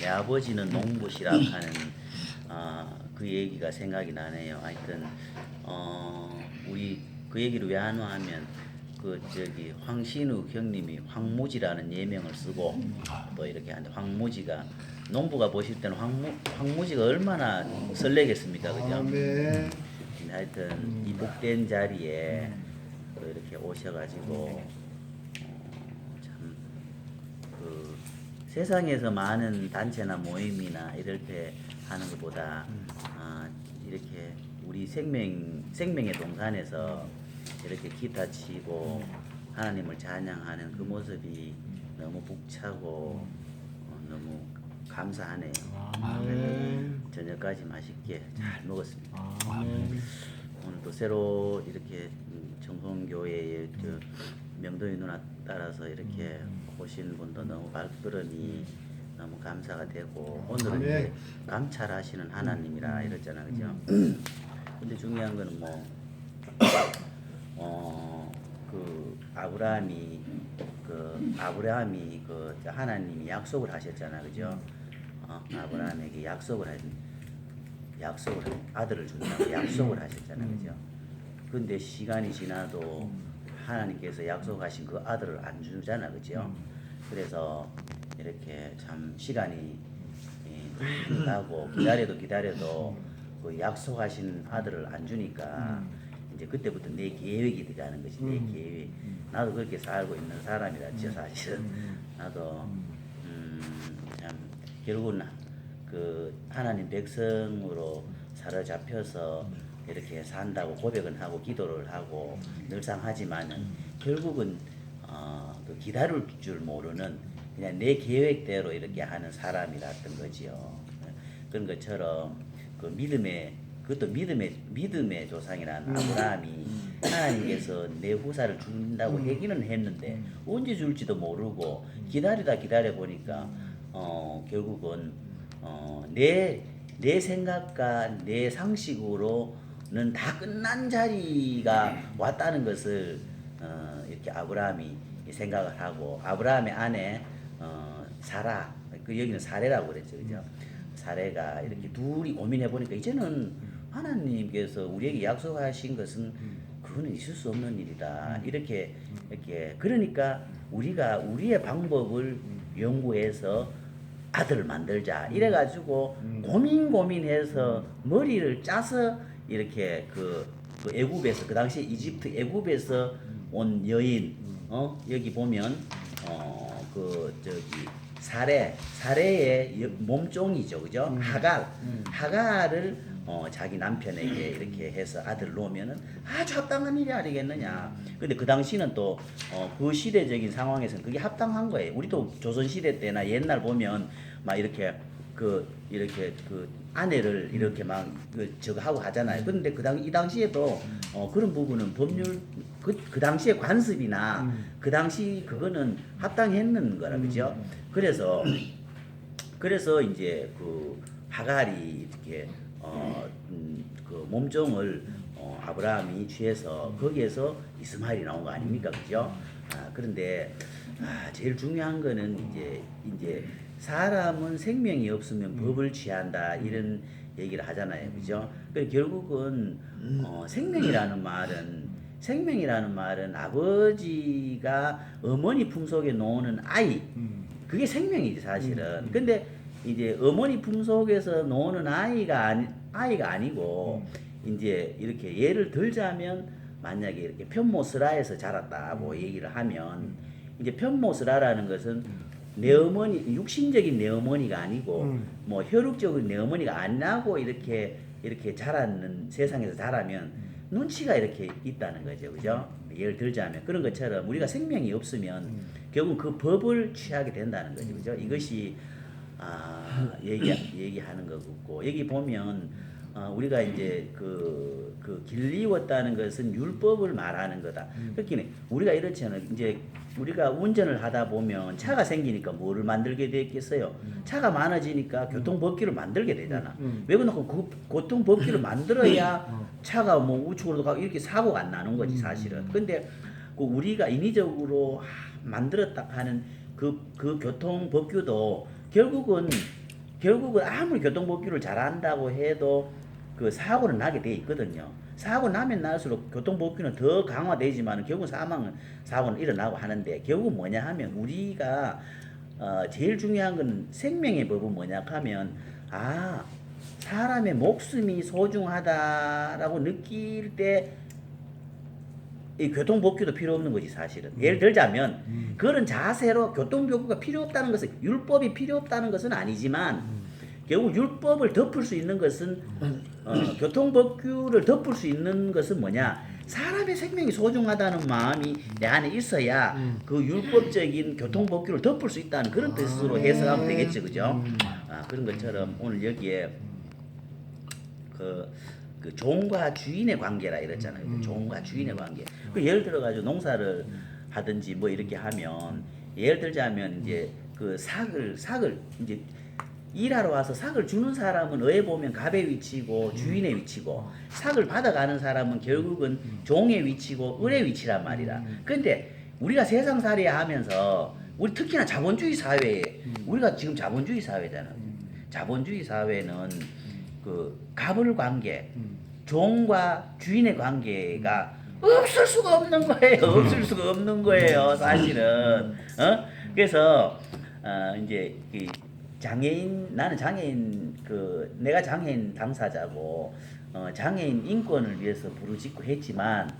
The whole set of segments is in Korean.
내 아버지는 농부시라 하는 어, 그 얘기가 생각이 나네요. 하여튼 어, 우리 그 얘기를 왜 하노 하면 그 저기 황신우 형님이 황무지라는 예명을 쓰고 또 이렇게 하는데 황무지가 농부가 보실 때는 황무, 황무지가 얼마나 설레겠습니까, 그죠? 아멘. 근데 하여튼 이 복된 자리에 또 이렇게 오셔가지고 어, 참그 세상에서 많은 단체나 모임이나 이럴 때 하는 것보다 아, 이렇게 우리 생명 생명의 동산에서 이렇게 기타 치고 하나님을 찬양하는 그 모습이 너무 벅차고 어, 너무 감사하네요. 아멘. 저녁까지 맛있게 잘 먹었습니다. 아멘. 오늘 또 새로 이렇게 음, 정성교회의 저 명도희 누나 따라서 이렇게 오신 분도 너무 발걸음이 너무 감사가 되고 오늘은 아멘. 이제 감찰하시는 하나님이라 이랬잖아 그죠? 근데 중요한 거는 뭐 어, 그 아브라함이 그 아브라함이 그 하나님이 약속을 하셨잖아 그죠? 어, 아브라함에게 약속을 하신 약속을 하- 아들을 준다고 약속을 하셨잖아요, 그죠? 근데 시간이 지나도 하나님께서 약속하신 그 아들을 안 주잖아, 그죠? 그래서 이렇게 참 시간이 예, 가고 기다려도 기다려도 그 약속하신 아들을 안 주니까 이제 그때부터 내 계획이 들어가는 것이 내 계획. 나도 그렇게 살고 있는 사람이라, 저 사실은. 나도 음, 참 결국은 그 하나님 백성으로 사로잡혀서 이렇게 산다고 고백은 하고 기도를 하고 늘상 하지만은 결국은 어, 그 기다릴 줄 모르는 그냥 내 계획대로 이렇게 하는 사람이랐던 거지요. 그런 것처럼 그 믿음의 그것도 믿음의 믿음의 조상이라는 아브라함이 하나님께서 내 후사를 준다고 얘기는 했는데 언제 줄지도 모르고 기다리다 기다려 보니까 어 결국은 어내내 내 생각과 내 상식으로는 다 끝난 자리가 왔다는 것을 어 이렇게 아브라함이 생각을 하고 아브라함의 아내 어 사라 그 여기는 사례라고 그랬죠. 그죠? 사례가 이렇게 둘이 고민해 보니까 이제는 하나님께서 우리에게 약속하신 것은 그거는 있을 수 없는 일이다. 이렇게 이렇게 그러니까 우리가 우리의 방법을 연구해서 아들을 만들자. 이래 가지고 고민 고민해서 머리를 짜서 이렇게 그, 그 애굽에서 그 당시 이집트 애굽에서 온 여인 어 여기 보면 어그 저기 사례 사례의 여- 몸종이죠. 그죠? 하갈. 하갈을 어 자기 남편에게 이렇게 해서 아들을 놓으면은 아주 합당한 일이 아니겠느냐. 근데 그 당시는 또어그 시대적인 상황에서는 그게 합당한 거예요. 우리도 조선 시대 때나 옛날 보면 막 이렇게 그 이렇게 그 아내를 이렇게 막 그 저거 하고 하잖아요. 그런데 그 당 이 당시에도 어 그런 부분은 법률 그, 그 당시의 관습이나 그 당시 그거는 합당했는 거라 그죠. 그래서 그래서 이제 그 하갈이 이렇게 어그 몸종을 어, 아브라함이 취해서 거기에서 이스마엘이 나온 거 아닙니까, 그죠? 아, 그런데 아, 제일 중요한 거는 이제 이제 사람은 생명이 없으면 법을 취한다 이런 얘기를 하잖아요, 그죠? 그 결국은 어, 생명이라는 말은 생명이라는 말은 아버지가 어머니 품속에 놓는 아이. 그게 생명이지 사실은. 근데 이제 어머니 품속에서 노는 아이가 아니, 아이가 아니고 이제 이렇게 예를 들자면 만약에 이렇게 편모스라에서 자랐다고 얘기를 하면 이제 편모스라라는 것은 내 어머니 육신적인 내 어머니가 아니고 음. 뭐 혈육적인 내 어머니가 안 나고 이렇게 이렇게 자라는 세상에서 자라면 눈치가 이렇게 있다는 거죠, 그죠? 예를 들자면 그런 것처럼 우리가 생명이 없으면 결국 그 법을 취하게 된다는 거죠, 그죠? 이것이 아 얘기 얘기하는 거고 여기 보면 어, 우리가 이제 그, 그 길리웠다는 것은 율법을 말하는 거다. 그렇긴 해. 우리가 이렇잖아요. 이제 우리가 운전을 하다 보면 차가 생기니까 뭐를 만들게 되겠어요? 차가 많아지니까 교통법규를 만들게 되잖아. 음. 왜 그러고 그 교통법규를 만들어야 차가 뭐 우측으로도 가고 이렇게 사고가 안 나는 거지 사실은. 근데 그 우리가 인위적으로 하- 만들었다 하는 그, 그 교통법규도 결국은 결국은 아무리 교통법규를 잘한다고 해도 그 사고는 나게 돼 있거든요. 사고 나면 날수록 교통법규는 더 강화되지만 결국 사망 사고는 일어나고 하는데 결국 뭐냐 하면 우리가 어 제일 중요한 건 생명의 법은 뭐냐 하면 아 사람의 목숨이 소중하다라고 느낄 때 이 교통법규도 필요 없는 거지 사실은. 예를 들자면 음. 그런 자세로 교통법규가 필요 없다는 것은 율법이 필요 없다는 것은 아니지만 음. 결국 율법을 덮을 수 있는 것은 어, 교통법규를 덮을 수 있는 것은 뭐냐 사람의 생명이 소중하다는 마음이 내 안에 있어야 음. 그 율법적인 교통법규를 덮을 수 있다는 그런 뜻으로 해석하면 되겠죠 그죠 음. 아, 그런 것처럼 오늘 여기에 그, 그 종과 주인의 관계라 이랬잖아요. 음. 종과 주인의 관계. 그 예를 들어 가지고 농사를 하든지 뭐 이렇게 하면 예를 들자면 이제 그 삭을 삭을 이제 일하러 와서 삭을 주는 사람은 어에 보면 갑의 위치고 주인의 위치고 삭을 받아가는 사람은 결국은 종의 위치고 을의 위치란 말이라. 근데 우리가 세상 살이 하면서 우리 특히나 자본주의 사회에 우리가 지금 자본주의 사회잖아요. 자본주의 사회는 그 갑을 관계, 음. 종과 주인의 관계가 없을 수가 없는 거예요. 없을 수가 없는 거예요. 사실은. 어? 그래서 어 이제 이 장애인 나는 장애인 그 내가 장애인 당사자고 어 장애인 인권을 위해서 부르짖고 했지만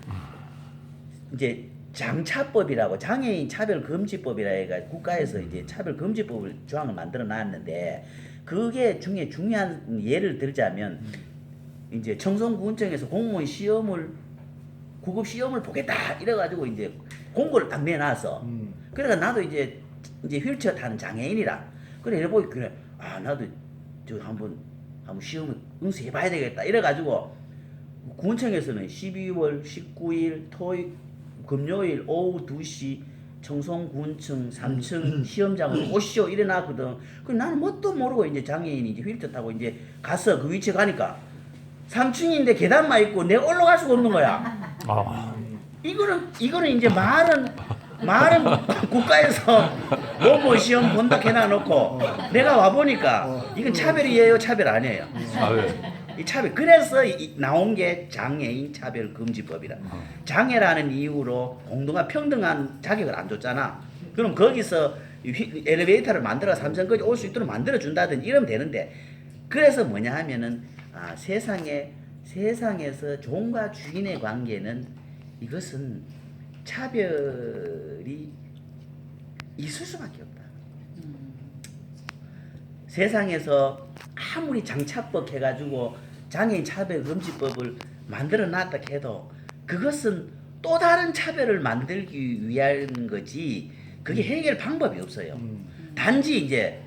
이제 장차법이라고 장애인 차별 금지법이라 해가 국가에서 이제 차별 금지법을 조항을 만들어 놨는데 그게 중에 중요한 예를 들자면 이제 청송구청에서 공무원 시험을 구급 시험을 보겠다 이래가지고 이제 공고를 딱 내놔서 음. 그래가 나도 이제 이제 휠체어 타는 장애인이라 그래 이래보니 그래. 아 나도 저 한번 한번 시험을 응시해봐야 되겠다. 이래가지고 구청에서는 12월 19일 토요일 금요일 오후 2시 청송군청 3층 시험장으로 오시오. 이래 놨거든. 그 나는 뭣도 모르고 이제 장애인이 이제 휠체어 타고 이제 가서 그 위치에 가니까 3층인데 계단만 있고 내가 올라갈 수가 없는 거야. 아, 이거는 이거는 이제 말은 말은 국가에서 뭐뭐 시험 본다 해놔 놓고 내가 와 보니까 이건 차별이에요 차별 아니에요. 아, 네. 이 차별. 그래서 이- 나온 게 장애인 차별 금지법이라. 장애라는 이유로 공동한 평등한 자격을 안 줬잖아. 그럼 거기서 이 휘- 엘리베이터를 만들어 삼성까지 올 수 있도록 만들어 준다든지 이러면 되는데 그래서 뭐냐 하면은 아 세상에 세상에서 종과 주인의 관계는 이것은 차별이 있을 수밖에 없다. 세상에서 아무리 장차법 해가지고 장애인 차별 금지법을 만들어 놨다 해도 그것은 또 다른 차별을 만들기 위한 거지 그게 해결 방법이 없어요. 음. 단지 이제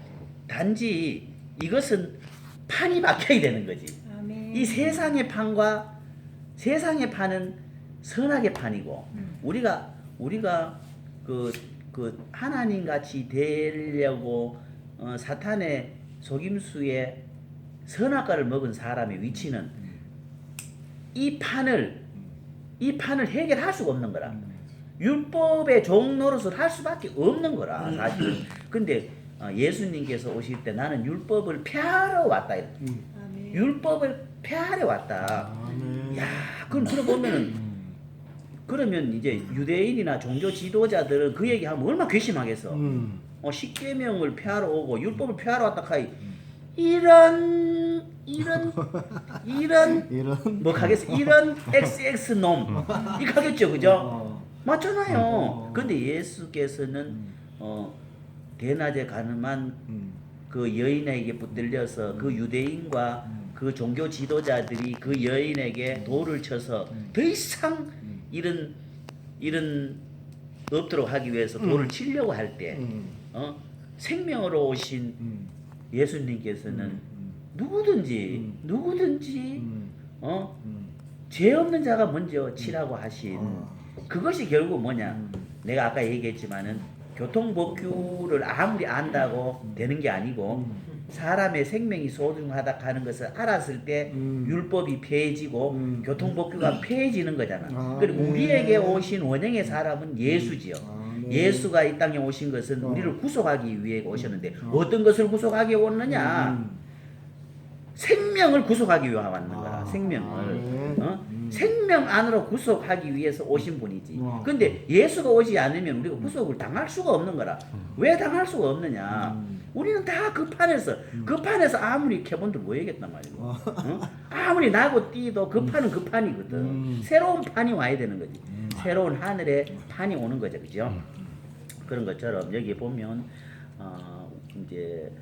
단지 이것은 판이 바뀌어야 되는 거지. 아멘. 이 세상의 판과 세상의 판은 선악의 판이고 우리가 우리가 그, 그 하나님 같이 되려고 어, 사탄의 속임수에 선악과를 먹은 사람의 위치는 이 판을 이 판을 해결할 수가 없는 거라. 율법의 종 노릇을 할 수밖에 없는 거라 사실은. 근데 어, 예수님께서 오실 때 나는 율법을 폐하러 왔다. 음. 율법을 폐하러 왔다. 야, 그럼 들어보면은 그러면 이제 유대인이나 종교 지도자들은 그 얘기하면 얼마나 괘씸하겠어. 음. 어, 십계명을 폐하러 오고 율법을 폐하러 왔다 카이 이런 이런 이런 이런 뭐 하겠어 이런 XX 놈 이거 하겠죠, 그죠? 어. 맞잖아요. 어. 근데 예수께서는 어 대낮에 가늠한 음. 그 여인에게 붙들려서 그 유대인과 음. 그 종교 지도자들이 그 여인에게 돌을 쳐서 음. 더 이상 이런 이런 없도록 하기 위해서 돌을 음. 치려고 할때 음. 어? 생명으로 오신 음. 예수님께서는 음. 누구든지 음. 누구든지 음. 어? 음. 죄 없는 자가 먼저 치라고 하신 어. 그것이 결국 뭐냐 음. 내가 아까 얘기했지만은 교통법규를 아무리 안다고 되는 게 아니고 음. 사람의 생명이 소중하다 하는 것을 알았을 때 음. 율법이 폐해지고 음. 교통법규가 폐해지는 거잖아. 아, 그리고 네. 우리에게 오신 원형의 사람은 예수지요. 아멘. 예수가 이 땅에 오신 것은 어. 우리를 구속하기 위해 오셨는데 어떤 것을 구속하기 왔느냐? 음. 생명을 구속하기 위해 왔는 거야. 아. 생명을. 네. 어? 음. 생명 안으로 구속하기 위해서 오신 분이지. 와. 근데 예수가 오지 않으면 우리가 구속을 당할 수가 없는 거라. 왜 당할 수가 없느냐? 음. 우리는 다 그 판에서 그 판에서 아무리 해야겠단 말이야. 어. 어? 아무리 나고 뛰도 그 판은 그 판이거든. 음. 새로운 판이 와야 되는 거지. 새로운 하늘의 판이 오는 거죠, 그죠? 그런 것처럼 여기 보면 어, 이제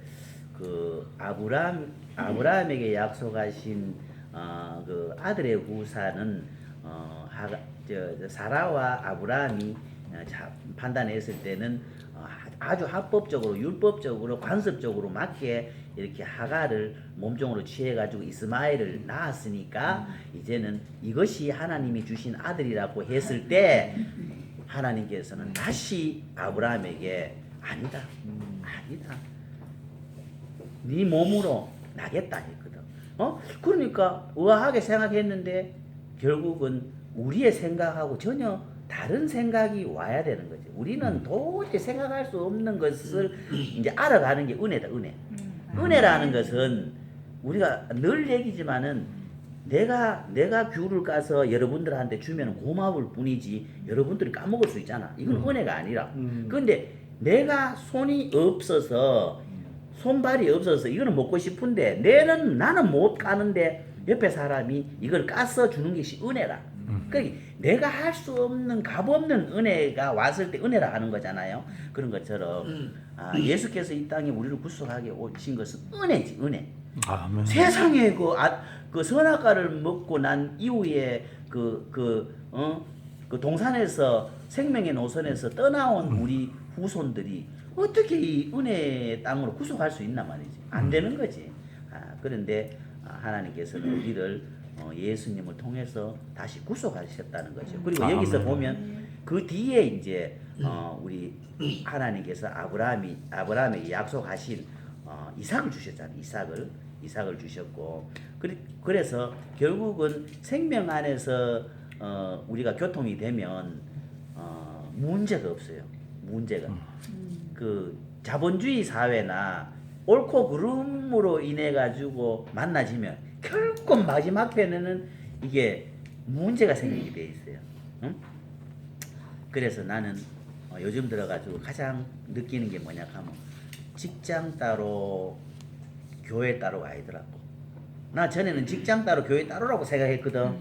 그 아브람 아브라함에게 약속하신 어, 그 아들의 후사는 어, 하가, 저, 저 사라와 아브라함이 어, 자, 판단했을 때는 어, 아주 합법적으로 율법적으로 관습적으로 맞게 이렇게 하가를 몸종으로 취해 가지고 이스마엘을 낳았으니까 이제는 이것이 하나님이 주신 아들이라고 했을 때 하나님께서는 다시 아브라함에게 아니다 아니다. 네 몸으로 나겠다 어? 그러니까 의아하게 생각했는데 결국은 우리의 생각하고 전혀 다른 생각이 와야 되는 거지. 우리는 도저히 생각할 수 없는 것을 이제 알아가는 게 은혜다 은혜. 은혜라는 것은 우리가 늘 얘기지만은 내가 내가 귤을 까서 여러분들한테 주면 고마울 뿐이지 여러분들이 까먹을 수 있잖아. 이건 은혜가 아니라. 음. 근데 내가 손이 없어서 손발이 없어서 이거는 먹고 싶은데 내는 나는 못 까는데 옆에 사람이 이걸 까서 주는 것이 은혜라. 그러니까 내가 할 수 없는 값 없는 은혜가 왔을 때 은혜라 하는 거잖아요. 그런 것처럼 아, 예수께서 이 땅에 우리를 구속하게 오신 것은 은혜지 은혜. 아멘. 세상에 그, 아, 그 선악과를 먹고 난 이후에 그, 그, 어? 그 동산에서 생명의 노선에서 떠나온 우리 후손들이 어떻게 이 은혜의 땅으로 구속할 수 있나 말이지. 안 되는 거지. 아, 그런데 아, 하나님께서는 우리를 어, 예수님을 통해서 다시 구속하셨다는 거죠. 그리고 아멘. 여기서 보면 그 뒤에 이제 어, 우리 하나님께서 아브라함이 아브라함에게 약속하신 어, 이삭을 주셨잖아요. 이삭을 이삭을 주셨고 그리, 그래서 결국은 생명 안에서 어, 우리가 교통이 되면 어, 문제가 없어요. 문제가 그 자본주의 사회나 옳고 그름으로 인해 가지고 만나지면 결국 마지막 편에는 이게 문제가 생기게 돼 있어요. 응? 그래서 나는 어, 요즘 들어가지고 가장 느끼는 게 뭐냐 하면 직장 따로 교회 따로가 아니더라고. 나 전에는 직장 따로 교회 따로라고 생각했거든.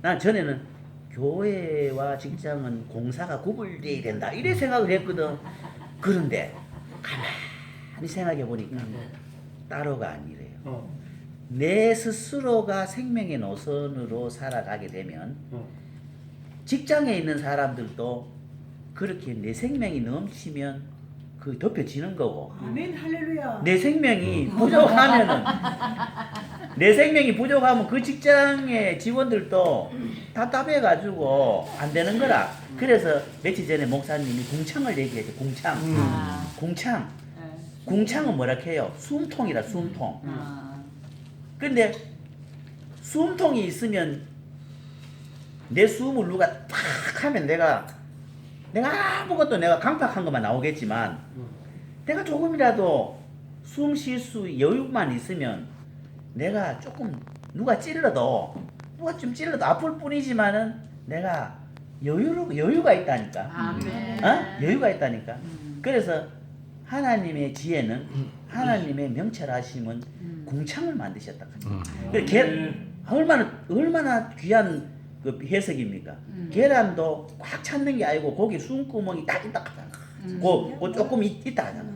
난 전에는 교회와 직장은 공사가 구분돼야 된다 이래 생각을 했거든. 그런데 가만히 생각해 보니까 따로가 아니래요. 어. 내 스스로가 생명의 노선으로 살아가게 되면 어. 직장에 있는 사람들도 그렇게 내 생명이 넘치면 그 덮여지는 거고 아멘 할렐루야. 내 생명이 부족하면은 내 생명이 부족하면 그 직장의 직원들도 답답해 가지고 안 되는 거라. 그래서 며칠 전에 목사님이 궁창을 얘기했죠. 궁창. 아, 궁창. 예. 궁창은 뭐라 해요? 숨통이라 숨통. 아, 근데 숨통이 있으면 내 숨을 누가 탁 하면 내가 내가 아무것도 내가 강팍한 것만 나오겠지만 내가 조금이라도 숨 쉴 수 여유만 있으면 내가 조금 누가 찔러도 누가 좀 찔러도 아플 뿐이지만은 내가 여유로 여유가 있다니까. 아멘. 어? 여유가 있다니까. 음. 그래서 하나님의 지혜는 하나님의 명철하심은 음. 궁창을 만드셨다. 음. 그 계, 얼마나 얼마나 귀한 그 해석입니까? 음. 계란도 꽉 찼는 게 아니고 거기 숨구멍이 딱 있다 하잖아. 음. 고, 고 조금 있, 있다 하잖아.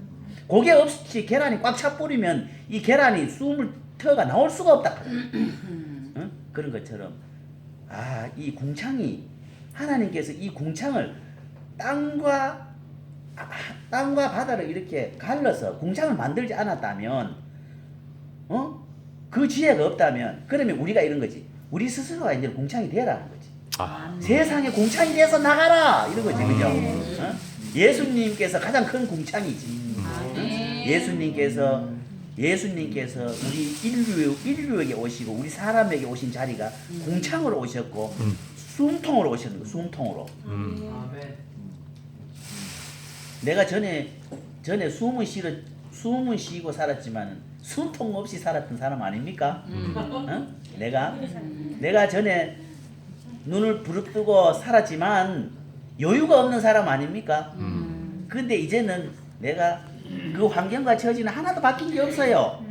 고게 없이 계란이 꽉차 뿌리면 이 계란이 숨을 터가 나올 수가 없다 하잖아. 음. 응? 그런 것처럼 아 이 궁창이 하나님께서 이 궁창을 땅과 아, 땅과 바다를 이렇게 갈라서 궁창을 만들지 않았다면 어? 그 지혜가 없다면 그러면 우리가 이런 거지 우리 스스로가 이제 궁창이 되라는 거지 아, 세상에 궁창이 돼서 나가라 이런 거지 그죠 어? 예수님께서 가장 큰 궁창이지 아멘. 예수님께서 예수님께서 우리 인류 인류에게 오시고 우리 사람에게 오신 자리가 궁창으로 오셨고 음. 숨통으로 오셨는 거 숨통으로 음. 아멘. 내가 전에 전에 숨은 쉬러 숨은 쉬고 살았지만 숨통 없이 살았던 사람 아닙니까? 어? 내가 내가 전에 눈을 부릅뜨고 살았지만 여유가 없는 사람 아닙니까? 근데 이제는 내가 그 환경과 처지는 하나도 바뀐 게 없어요.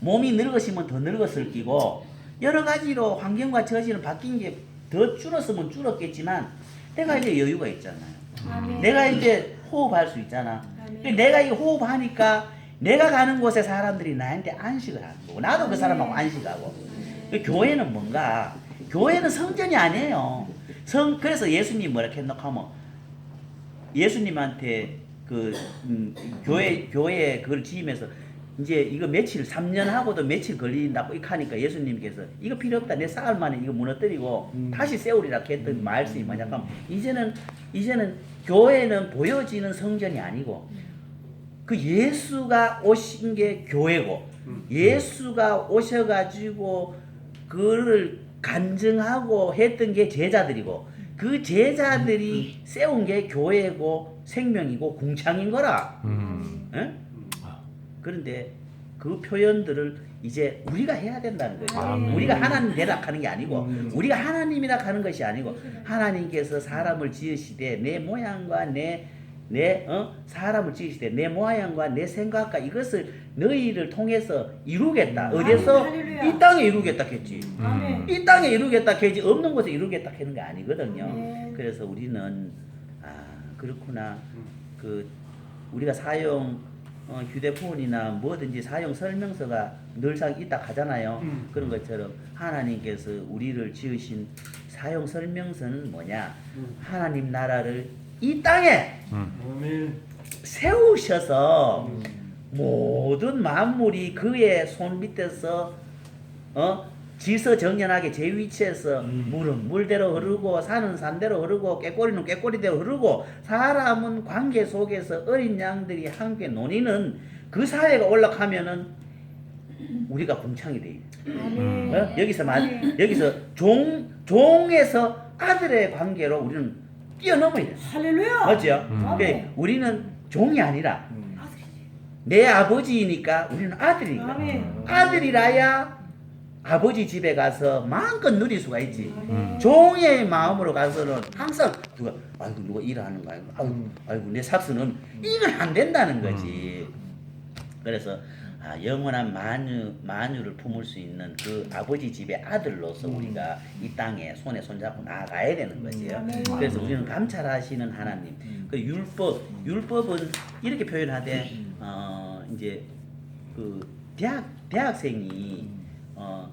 몸이 늙으시면 더 늙었을 끼고 여러 가지로 환경과 처지는 바뀐 게 더 줄었으면 줄었겠지만 내가 이제 여유가 있잖아요. 아멘. 내가 이제 호흡할 수 있잖아. 아멘. 내가 이 호흡하니까 내가 가는 곳에 사람들이 나한테 안식을 하는 거고 나도 그 사람하고 안식하고 그 교회는 뭔가 교회는 성전이 아니에요. 성 그래서 예수님 뭐라 했노 하면 예수님한테 그 음, 교회 교회 그걸 지으면서 이제 이거 며칠 3년 하고도 며칠 걸린다고 이렇게 하니까 예수님께서 이거 필요 없다 내 쌓을 만에 이거 무너뜨리고 음. 다시 세우리라 했던 말씀이 뭐냐 하면 이제는 이제는 교회는 보여지는 성전이 아니고 그 예수가 오신 게 교회고 음. 예수가 오셔가지고 그를 간증하고 했던 게 제자들이고 그 제자들이 세운 게 교회고 생명이고 궁창인 거라. 음. 응? 그런데 그 표현들을 이제 우리가 해야 된다는 거죠. 아멘. 우리가 하나님 대락하는 게 아니고 음. 우리가 하나님이라 하는 것이 아니고 하나님께서 사람을 지으시되 내 모양과 내 내 어? 사람을 지으시되 내 모양과 내 생각과 이것을 너희를 통해서 이루겠다. 어디서 할렐루야. 이 땅에 이루겠다 했지. 아멘. 이 땅에 이루겠다 했지 없는 곳에 이루겠다 하는 게 아니거든요. 네. 그래서 우리는 아 그렇구나 그 우리가 사용 어, 휴대폰이나 뭐든지 사용 설명서가 늘상 있다 하잖아요. 음. 그런 것처럼 하나님께서 우리를 지으신 사용 설명서는 뭐냐? 음. 하나님 나라를 이 땅에 아멘. 세우셔서 음. 모든 만물이 그의 손 밑에서 어 지서정연하게 제 위치에서 음. 물은 물대로 흐르고 산은 산대로 흐르고 꾀꼬리는 꾀꼬리대로 흐르고 사람은 관계 속에서 어린 양들이 함께 논의는 그 사회가 올라가면은 우리가 궁창이 돼. 아멘. 어? 여기서 말 아멘. 여기서 종 종에서 아들의 관계로 우리는 뛰어넘어야 돼. 할렐루야. 맞죠? 음. 그러니까 우리는 종이 아니라 음. 내 아버지이니까 우리는 아들이니까 아멘. 아들이라야 아버지 집에 가서 마음껏 누릴 수가 있지. 아멘. 종의 마음으로 가서는 항상 누가 아이고 누가 일하는 거 아이고 아이고, 음. 아이고 내 삭스는 이건 안 된다는 거지. 그래서 아, 영원한 만유 만유를 품을 수 있는 그 아버지 집의 아들로서 음. 우리가 이 땅에 손에 손잡고 나아가야 되는 거지요. 그래서 우리는 감찰하시는 하나님. 음. 그 율법 율법은 이렇게 표현하되 음. 어 이제 그 대학 대학생이 음. 어,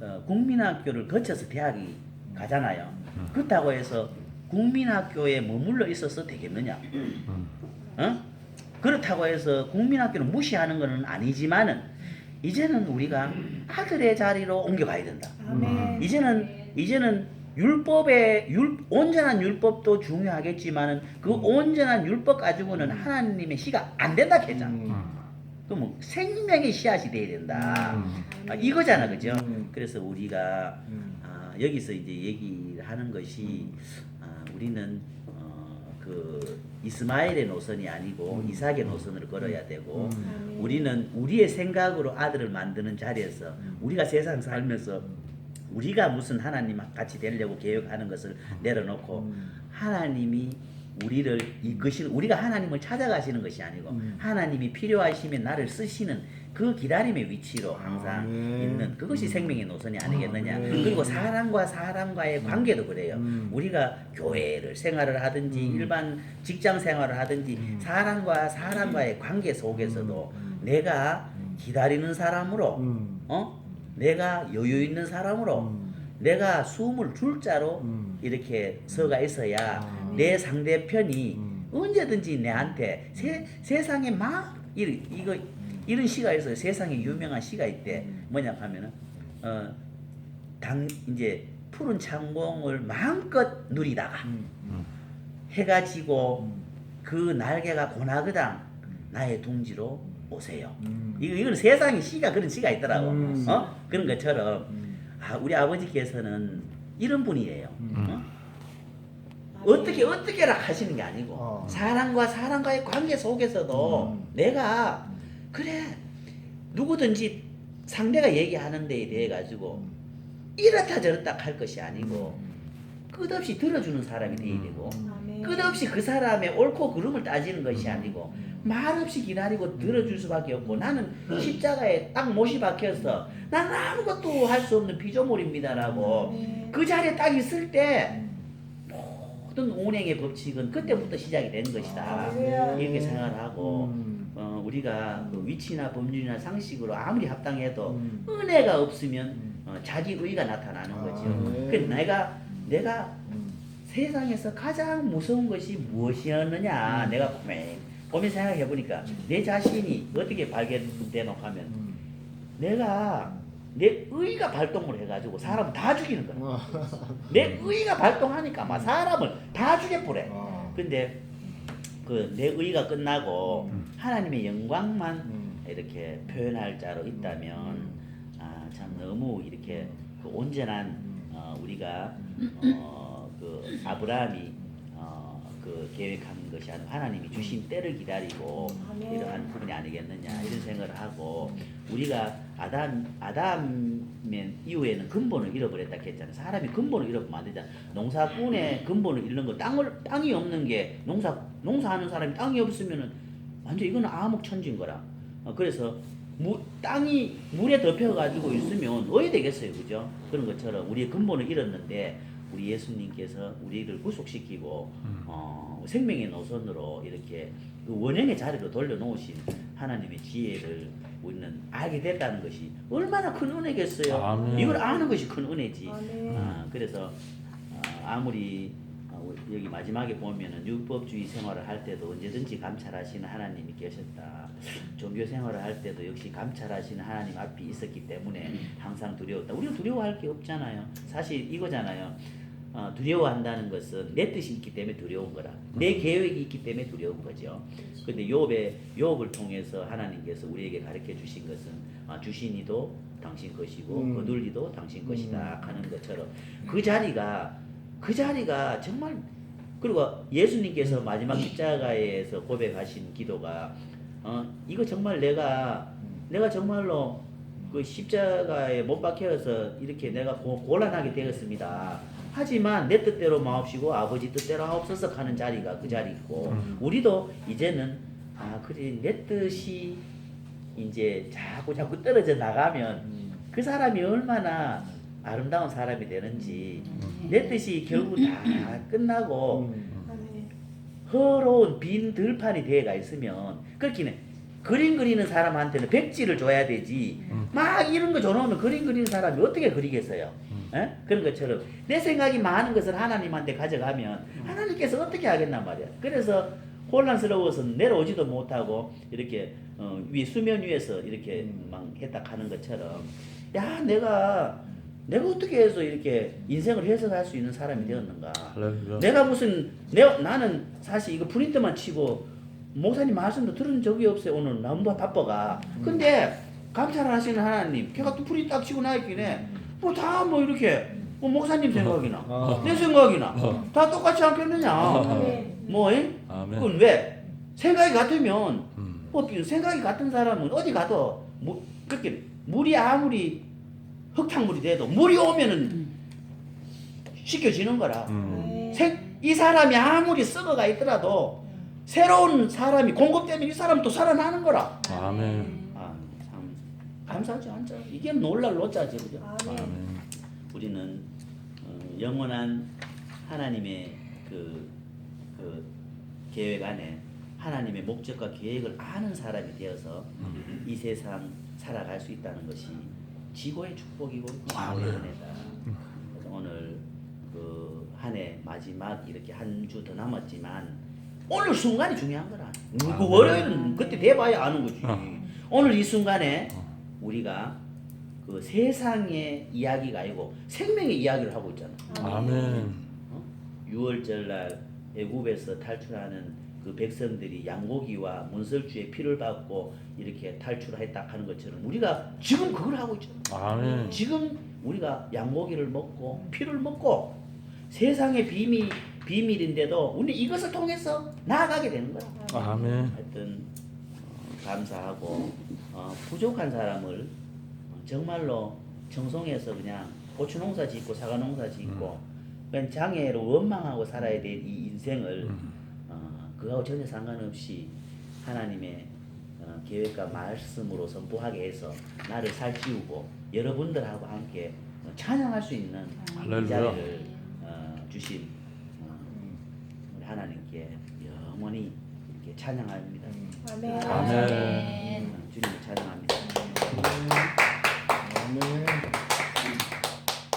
어, 국민학교를 거쳐서 대학이 가잖아요. 그렇다고 해서 국민학교에 머물러 있어서 되겠느냐? 어? 그렇다고 해서 국민학교를 무시하는 것은 아니지만은 이제는 우리가 아들의 자리로 옮겨가야 된다. 아멘. 이제는 이제는 율법의 율 온전한 율법도 중요하겠지만은 그 온전한 율법 가지고는 하나님의 시가 안 된다 했잖아. 음. 그럼 생명의 씨앗이 돼야 된다. 음. 아, 이거잖아, 그죠? 음. 그래서 우리가 음. 아, 여기서 이제 얘기를 하는 것이 아, 우리는 어, 그 이스마엘의 노선이 아니고 음. 이삭의 노선을 걸어야 되고 음. 우리는 우리의 생각으로 아들을 만드는 자리에서 음. 우리가 세상 살면서 우리가 무슨 하나님 같이 되려고 계획하는 것을 내려놓고 음. 하나님이 우리를 이것이 우리가 하나님을 찾아가시는 것이 아니고 음. 하나님이 필요하시면 나를 쓰시는 그 기다림의 위치로 항상 아멘. 있는 그것이 생명의 노선이 아니겠느냐 아멘. 그리고 사람과 사람과의 관계도 그래요 음. 우리가 교회를 생활을 하든지 음. 일반 직장 생활을 하든지 음. 사람과 사람과의 관계 속에서도 음. 내가 음. 기다리는 사람으로 음. 어 내가 여유 있는 사람으로 음. 내가 숨을 줄 자로 음. 이렇게 서가 있어야 아. 내 상대편이 음. 언제든지 내한테 세, 세상에 막 이, 이거 이런 시가 있어요. 세상에 유명한 시가 있대. 뭐냐 하면은 어 당 이제 푸른 창공을 마음껏 누리다가 음. 음. 해가 지고 음. 그 날개가 고나그당 나의 둥지로 오세요. 음. 이거 이건 세상에 시가 그런 시가 있더라고. 음. 어 그런 것처럼 음. 아 우리 아버지께서는 이런 분이에요. 음. 어? 어떻게 어떻게라 하시는 게 아니고 어. 사람과 사람과의 관계 속에서도 음. 내가 그래 누구든지 상대가 얘기하는 데에 대해 가지고 이렇다 저렇다 할 것이 아니고 끝없이 들어주는 사람이 돼야 되고 아멘. 끝없이 그 사람의 옳고 그름을 따지는 것이 아니고 말없이 기다리고 들어줄 수밖에 없고 나는 십자가에 딱 못이 박혀서 나는 아무것도 할 수 없는 피조물입니다라고 아멘. 그 자리에 딱 있을 때 모든 운행의 법칙은 그때부터 시작이 된 것이다 할렐루야. 이렇게 생각을 하고 음. 어, 우리가 그 위치나 법률이나 상식으로 아무리 합당해도 음. 은혜가 없으면 어, 자기 의가 나타나는 아, 거죠. 네. 그 내가 내가 음. 세상에서 가장 무서운 것이 무엇이었느냐 음. 내가 고민 고민 생각해 보니까 내 자신이 어떻게 발견되노 하면 음. 내가 내 의가 발동을 해가지고 사람을 다 죽이는 거야. 어. 내 의가 발동하니까 막 사람을 다 죽여버려. 어. 근데 그 내 의가 끝나고 음. 하나님의 영광만 음. 이렇게 표현할 자로 있다면 아 참 너무 이렇게 그 온전한 음. 어, 우리가 어, 그 아브라함이 어, 그 계획한 것이 아니라 하나님이 주신 때를 기다리고. 이러한 부분이 아니겠느냐 이런 생각을 하고 우리가 아담 아담의 이후에는 근본을 잃어버렸다 했잖아요. 사람이 근본을 잃어버리면 안 되잖아. 농사꾼의 근본을 잃는 거 땅을 땅이 없는 게 농사 농사하는 사람이 땅이 없으면은 완전 이거는 암흑천지인 거라. 어, 그래서 무, 땅이 물에 덮여가지고 있으면 어디 되겠어요, 그죠? 그런 것처럼 우리의 근본을 잃었는데 우리 예수님께서 우리를 구속시키고 어, 생명의 노선으로 이렇게 그 원형의 자리로 돌려놓으신 하나님의 지혜를 우리는 알게 됐다는 것이 얼마나 큰 은혜겠어요. 아멘. 이걸 아는 것이 큰 은혜지. 아멘. 아, 그래서 어, 아무리 어, 여기 마지막에 보면은 율법주의 생활을 할 때도 언제든지 감찰하시는 하나님이 계셨다. 종교 생활을 할 때도 역시 감찰하시는 하나님 앞이 있었기 때문에 항상 두려웠다. 우리가 두려워할 게 없잖아요. 사실 이거잖아요. 어, 두려워한다는 것은 내 뜻이 있기 때문에 두려운 거라. 내 계획이 있기 때문에 두려운 거죠. 근데 욥의 욥을 통해서 하나님께서 우리에게 가르쳐 주신 것은 아, 주신이도 당신 것이고 음. 거둘리도 당신 것이다 음. 하는 것처럼 그 자리가 그 자리가 정말 그리고 예수님께서 마지막 십자가에서 고백하신 기도가 어 이거 정말 내가 내가 정말로 그 십자가에 못 박혀서 이렇게 내가 고, 곤란하게 되었습니다. 하지만 내 뜻대로 마옵시고 아버지 뜻대로 하옵소서 하는 자리가 그 자리고 음. 우리도 이제는 아 그래 내 뜻이 이제 자꾸 자꾸 떨어져 나가면 음. 그 사람이 얼마나 아름다운 사람이 되는지 내 뜻이 결국 다 끝나고 음. 허로운 빈 들판이 되어가 있으면 그렇기는 그림 그리는 사람한테는 백지를 줘야 되지 음. 막 이런 거 줘놓으면 그림 그리는 사람이 어떻게 그리겠어요 에? 그런 것처럼 내 생각이 많은 것을 하나님한테 가져가면 하나님께서 어떻게 하겠단 말이야. 그래서 혼란스러워서 내려오지도 못하고 이렇게 어, 위 수면 위에서 이렇게 음. 막 했다 하는 것처럼 야 내가 내가 어떻게 해서 이렇게 인생을 해석할 수 있는 사람이 되었는가? 할렐루야. 내가 무슨 내 나는 사실 이거 프린트만 치고 목사님 말씀도 들은 적이 없어요 오늘. 너무 바빠가. 근데 감찰하시는 하나님 걔가 또 프린트 딱 치고 나있긴 해 뭐 다 뭐 이렇게 뭐 목사님 생각이나 어. 내 생각이나 어. 다 똑같지 않겠느냐 아멘. 뭐 이? 아멘. 그건 왜 생각이 같으면 음. 뭐 생각이 같은 사람은 어디 가도 뭐 그렇게 물이 아무리 흙탕물이 돼도 물이 오면은 씻겨지는 거라 음. 생, 이 사람이 아무리 썩어가 있더라도 새로운 사람이 공급되면 이 사람 또 살아나는 거라. 아멘. 아, 참 감사하지 않죠. 이게 놀랄 노자지 그죠? 아멘. 아멘. 우리는 어, 영원한 하나님의 그, 그 계획 안에 하나님의 목적과 계획을 아는 사람이 되어서 음. 이 세상 살아갈 수 있다는 것이 지고의 축복이고 아멘. 구원의 은혜다. 그래서 오늘 그 한 해 마지막 이렇게 한 주 더 남았지만 오늘 순간이 중요한 거라. 그. 월요일은 그때 돼봐야 아는 거지. 어. 오늘 이 순간에 어. 우리가 그 세상의 이야기가 아니고 생명의 이야기를 하고 있잖아. 아멘. 유월절 날 애굽에서 탈출하는 그 백성들이 양고기와 문설주의 피를 받고 이렇게 탈출했다 하는 것처럼 우리가 지금 그걸 하고 있잖아. 아멘. 지금 우리가 양고기를 먹고 피를 먹고 세상의 빔이 비밀인데도 우리 이것을 통해서 나아가게 되는 거야. 아멘. 하여튼 어, 감사하고 어, 부족한 사람을 어, 정말로 청송에서 그냥 고추 농사 짓고 사과 농사 짓고 그냥 장애로 원망하고 살아야 될 이 인생을 음. 어, 그하고 전혀 상관없이 하나님의 어, 계획과 말씀으로 선포하게 해서 나를 살찌우고 여러분들하고 함께 어, 찬양할 수 있는 이. 자리를 어, 주신 어, 우리 하나님께 영원히 이렇게 찬양합니다. 아멘. 아멘. 주님 찬양합니다.